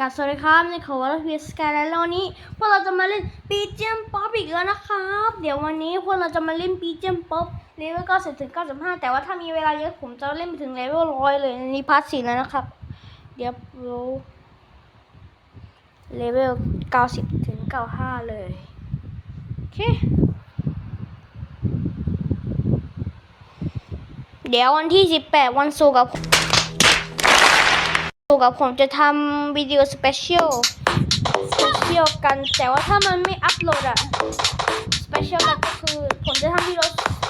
กับสวัสดีครับในขอว่าเราพีสกายแล้ววันนี้พวกเราจะมาเล่นปีเจมป๊อปอีกแล้วนะครับ เดี๋ยววันนี้พวกเราจะมาเล่นปีเจมป๊อปเลเวลก็ถึง95แต่ว่าถ้ามีเวลาเยอะผมจะเล่นไปถึงเลเวลร้อยเลยในพาร์ทสี่แล้วนะครับ เดี๋ยวเราเลเวล90ถึง95เลยโอเคเดี๋ยววันที่18วันศุกร์กับ กับผมจะทำวิดีโอสเปเชียลสเปเชียลกัน แต่ว่าถ้ามันไม่อัพโหลดอะสเปเชียลกันก็คือ ผมจะทำวิดีโอ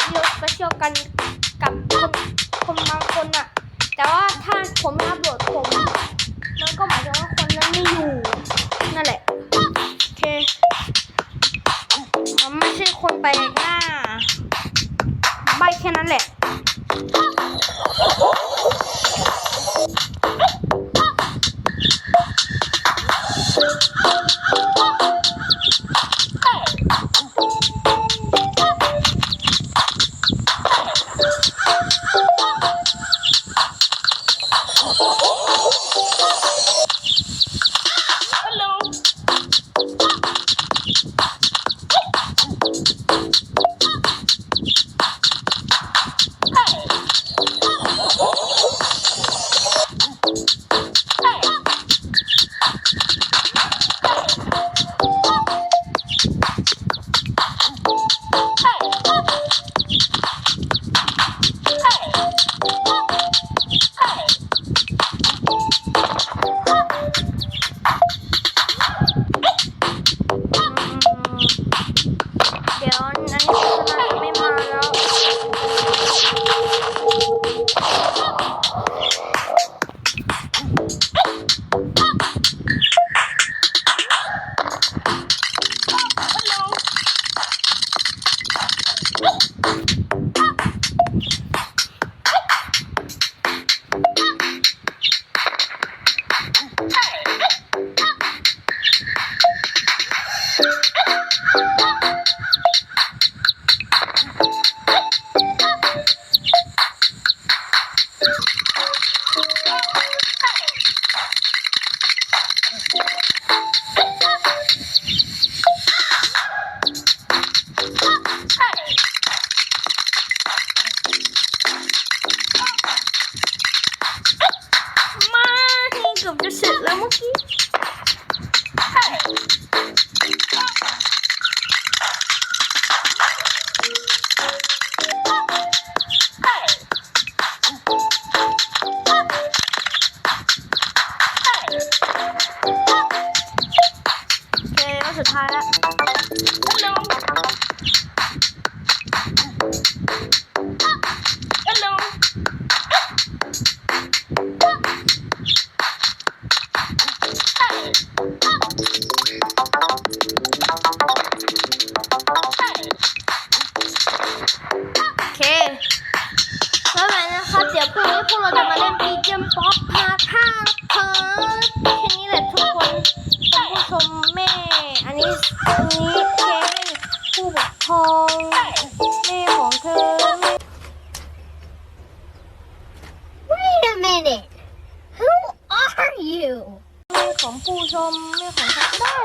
วิดีโอสเปเชียลกันกับคนคนบางคนอะแต่ว่าถ้าผมไม่อัพโหลดผมมันก็หมายถึงว่าคนนั้นไม่อยู่นั่นแหละโอเคมันไม่ใช่คนไปหน้าใบแค่นั้นแหละ Thank you. มาเกือบจะเสร็จแล้วเมื่อกี้ สุดท้ายแล้วโอเคแล้วไหนนะคะเดี๋ยวพรุ่งนี้พวกเราจะมาเล่นปีเจมป๊อปพาท่าเธอ งม่ของเธอ Wait a minute. Who are you? แม่ของผู้ชมแม่ของใครได้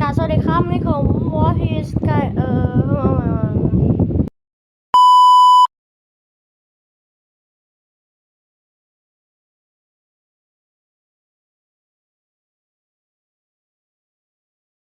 กาบสวัสดีครับนี่อง what is sky เอ่อ